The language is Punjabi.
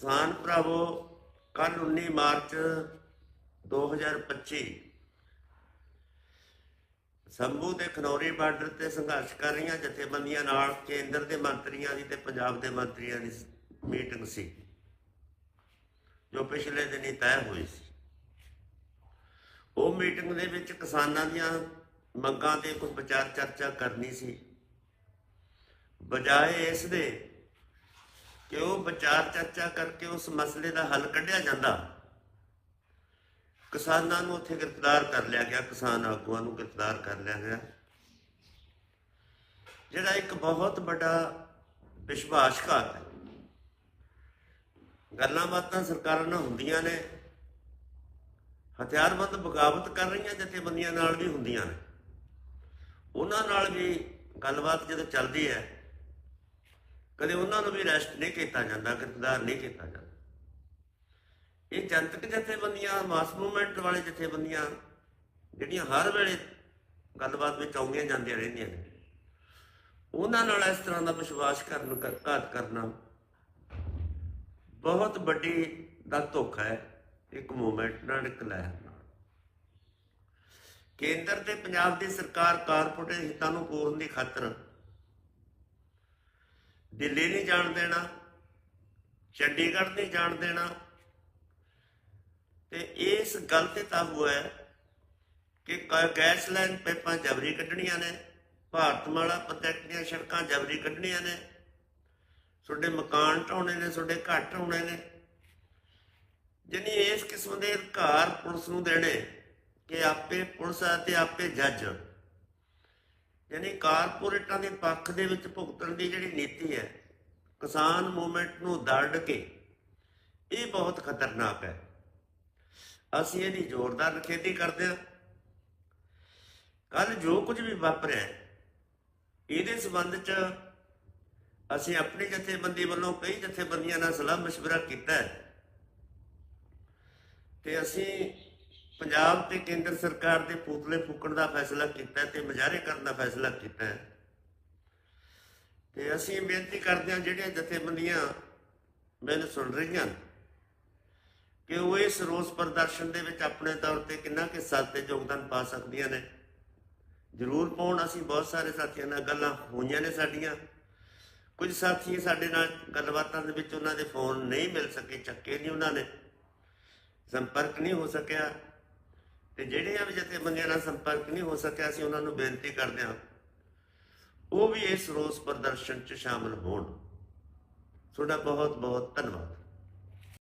ਕਿਸਾਨ ਭਰਾਵੋ ਕੱਲ 19 ਮਾਰਚ 2025 ਸੰਭੂ ਦੇ ਖਨੌਰੀ ਬਾਰਡਰ ਤੇ ਸੰਘਰਸ਼ ਕਰ ਰਹੀਆਂ ਜਥੇਬੰਦੀਆਂ ਨਾਲ ਕੇਂਦਰ ਦੇ ਮੰਤਰੀਆਂ ਦੀ ਤੇ ਪੰਜਾਬ ਦੇ ਮੰਤਰੀਆਂ ਦੀ ਮੀਟਿੰਗ ਸੀ, ਜੋ ਪਿਛਲੇ ਦਿਨੀ ਤੈਅ ਹੋਈ ਸੀ। ਉਹ ਮੀਟਿੰਗ ਦੇ ਵਿੱਚ ਕਿਸਾਨਾਂ ਦੀਆਂ ਮੰਗਾਂ ਤੇ ਕੋਈ ਵਿਚਾਰ ਚਰਚਾ ਕਰਨੀ ਸੀ। ਬਜਾਏ ਇਸ ਦੇ ਕਿ ਉਹ ਵਿਚਾਰ ਚਰਚਾ ਕਰਕੇ ਉਸ ਮਸਲੇ ਦਾ ਹੱਲ ਕੱਢਿਆ ਜਾਂਦਾ। ਕਿਸਾਨਾਂ ਨੂੰ ਉੱਥੇ ਗ੍ਰਿਫਤਾਰ ਕਰ ਲਿਆ ਗਿਆ, ਕਿਸਾਨ ਆਗੂਆਂ ਨੂੰ ਗ੍ਰਿਫਤਾਰ ਕਰ ਲਿਆ ਗਿਆ। ਜਿਹੜਾ ਇੱਕ ਬਹੁਤ ਵੱਡਾ ਵਿਸ਼ਵਾਸਘਾਤ ਹੈ। ਗੱਲਾਂ ਬਾਤਾਂ ਸਰਕਾਰਾਂ ਨਾਲ ਹੁੰਦੀਆਂ ਨੇ, ਹਥਿਆਰਬੰਦ ਬਗਾਵਤ ਕਰ ਰਹੀਆਂ ਜਥੇਬੰਦੀਆਂ ਨਾਲ ਵੀ ਹੁੰਦੀਆਂ ਨੇ। ਉਹਨਾਂ ਨਾਲ ਵੀ ਗੱਲਬਾਤ ਜਦੋਂ ਚੱਲਦੀ ਹੈ ਕਦੇ ਉਹਨਾਂ ਨੂੰ ਵੀ ਰੈਸਟ ਨਹੀਂ ਕੀਤਾ ਜਾਂਦਾ, ਗ੍ਰਿਫਤਾਰ ਨਹੀਂ ਕੀਤਾ ਜਾਂਦਾ। ਇਹ ਜਨਤਕ ਜਥੇਬੰਦੀਆਂ ਮਾਸ ਮੂਵਮੈਂਟ ਵਾਲੇ ਜਥੇਬੰਦੀਆਂ, ਜਿਹੜੀਆਂ ਹਰ ਵੇਲੇ ਗੱਲਬਾਤ ਵਿੱਚ ਆਉਂਦੀਆਂ ਜਾਂਦੀਆਂ ਰਹਿੰਦੀਆਂ ਨੇ, ਉਹਨਾਂ ਨਾਲ ਇਸ ਤਰ੍ਹਾਂ ਦਾ ਵਿਸ਼ਵਾਸ ਕਰਨ ਘਾਤ ਕਰਨਾ ਬਹੁਤ ਵੱਡੀ ਦਾ ਧੋਖਾ ਹੈ, ਇੱਕ ਮੂਵਮੈਂਟ ਨਾਲ, ਇੱਕ ਲਹਿਰ ਨਾਲ। ਕੇਂਦਰ ਤੇ ਪੰਜਾਬ ਦੀ ਸਰਕਾਰ ਕਾਰਪੋਰੇਟ ਹਿੱਤਾਂ ਨੂੰ ਪੂਰਨ ਦੀ ਖਾਤਰ ਦਿੱਲੀ ਨਹੀਂ ਜਾਣ ਦੇਣਾ, ਚੰਡੀਗੜ੍ਹ ਨਹੀਂ ਜਾਣ ਦੇਣਾ। ਤੇ ਇਸ ਗੱਲ ਤੇ ਤਾਬੂ ਹੈ ਕਿ ਕ- ਗੈਸ ਲਾਈਨ ਪਾਈਪਾਂ ਜਬਰੀ ਕੱਢਣੀਆਂ ਨੇ ਭਾਰਤਮਾਲਾ ਪ੍ਰੋਜੈਕਟ ਦੀਆਂ ਸੜਕਾਂ ਜਬਰੀ ਕੱਢਣੀਆਂ ਨੇ। ਤੁਹਾਡੇ ਮਕਾਨ ਢਾਉਣੇ ਨੇ, ਤੁਹਾਡੇ ਘਰ ਢਾਉਣੇ ਨੇ। ਜਾਨੀ ਇਸ ਕਿਸਮ ਦੇ ਅਧਿਕਾਰ ਪੁਲਿਸ ਨੂੰ ਦੇਣੇ ਕਿ ਆਪੇ ਪੁਲਿਸ ਆ ਤੇ ਆਪੇ ਜੱਜ। ਯਾਨੀ ਕਾਰਪੋਰੇਟਾਂ ਦੇ ਪੱਖ ਦੇ ਵਿੱਚ ਭੁਗਤਣ ਦੀ ਜਿਹੜੀ ਨੀਤੀ ਹੈ ਕਿਸਾਨ ਮੂਵਮੈਂਟ ਨੂੰ ਦਰੜ ਕੇ ਇਹ ਬਹੁਤ ਖਤਰਨਾਕ ਹੈ ਅਸੀਂ ਇਹਦੀ ਜ਼ੋਰਦਾਰ ਨਿਖੇਧੀ ਕਰਦੇ ਹਾਂ ਕੱਲ ਜੋ ਕੁਝ ਵੀ ਵਾਪਰਿਆ ਹੈ, ਇਹਦੇ ਸੰਬੰਧ 'ਚ ਅਸੀਂ ਆਪਣੀ ਜਥੇਬੰਦੀ ਵੱਲੋਂ ਕਈ ਜਥੇਬੰਦੀਆਂ ਨਾਲ ਸਲਾਹ مشورہ ਕੀਤਾ ਹੈ ਤੇ ਅਸੀਂ ਪੰਜਾਬ ਤੇ ਕੇਂਦਰ ਸਰਕਾਰ ਦੇ ਪੁਤਲੇ ਫੂਕਣ ਦਾ ਫੈਸਲਾ ਕੀਤਾ ਹੈ ਤੇ ਮੁਜ਼ਾਹਰੇ ਕਰਨ ਦਾ ਫੈਸਲਾ ਕੀਤਾ ਹੈ। ਤੇ ਅਸੀਂ ਬੇਨਤੀ ਕਰਦੇ ਹਾਂ, ਜਿਹੜੀਆਂ ਜਥੇਬੰਦੀਆਂ ਮੈਨੂੰ ਸੁਣ ਰਹੀਆਂ ਕਿ ਉਹ ਇਸ ਰੋਸ ਪ੍ਰਦਰਸ਼ਨ ਦੇ ਵਿੱਚ ਆਪਣੇ ਤੌਰ ਤੇ ਕਿੰਨਾ ਕਿ ਹਿੱਸਾ ਤੇ ਯੋਗਦਾਨ ਪਾ ਸਕਦੀਆਂ ਨੇ। ਜ਼ਰੂਰ ਪਾਉਣ, ਅਸੀਂ ਬਹੁਤ ਸਾਰੇ ਸਾਥੀਆਂ ਨਾਲ ਗੱਲਾਂ ਹੋਈਆਂ ਨੇ ਸਾਡੀਆਂ। ਕੁਝ ਸਾਥੀ ਸਾਡੇ ਨਾਲ ਗੱਲਬਾਤਾਂ ਦੇ ਵਿੱਚ ਉਹਨਾਂ ਦੇ ਫੋਨ ਨਹੀਂ ਮਿਲ ਸਕੇ, ਚੱਕੇ ਨਹੀਂ ਉਹਨਾਂ ਨੇ, ਸੰਪਰਕ ਨਹੀਂ ਹੋ ਸਕਿਆ। ਤੇ ਜਿਹੜੀਆਂ ਵੀ ਜਥੇਬੰਦੀਆਂ ਨਾਲ ਸੰਪਰਕ ਨਹੀਂ ਹੋ ਸਕਿਆ, ਅਸੀਂ ਉਹਨਾਂ ਨੂੰ ਬੇਨਤੀ ਕਰਦੇ ਹਾਂ, ਉਹ ਵੀ ਇਸ ਰੋਸ ਪ੍ਰਦਰਸ਼ਨ 'ਚ ਸ਼ਾਮਲ ਹੋਣ। ਤੁਹਾਡਾ ਬਹੁਤ ਬਹੁਤ ਧੰਨਵਾਦ।